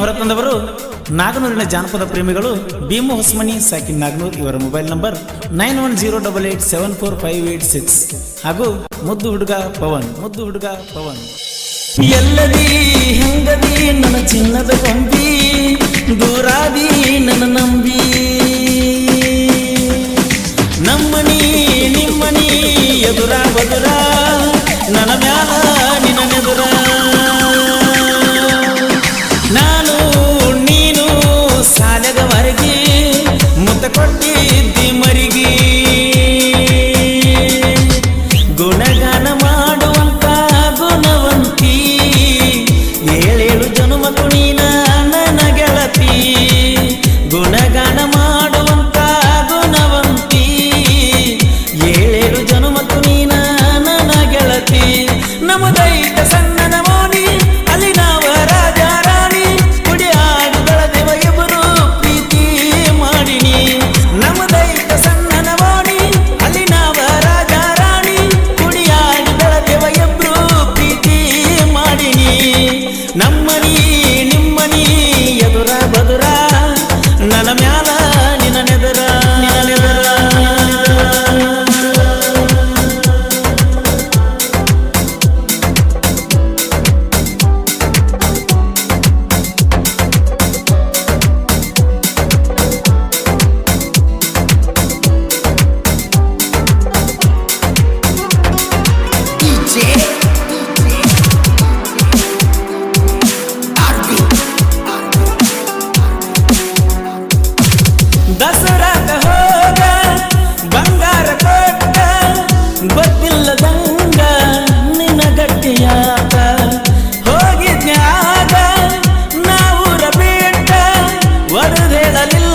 ಹೊರತಂದವರು, ನಾಗನೂರಿನ ಜಾನಪದ ಪ್ರೇಮಿಗಳು ಭೀಮು ಹೊಸಮನಿ, ಸಾಕಿನ್ ನಾಗನೂರ್ ಇವರ mobile number nine one zero double eight seven four five eight six ಹಾಗೂ ಮುದ್ದು ಹುಡುಗ ಪವನ್, ಮುದ್ದು ಹುಡುಗ ಪವನ್. ಎಲ್ಲದಿ, ಹೆಂಗದಿ, ನನ್ನ ಚಿನ್ನದ ಕೊಂಬಿ ದೂರಾದಿ, ನನ್ನ ನಂಬಿ. ನಮ್ಮನಿ ನಿಮ್ಮನಿ ಎದುರ ಬದುರಾ ನಮುದೈ little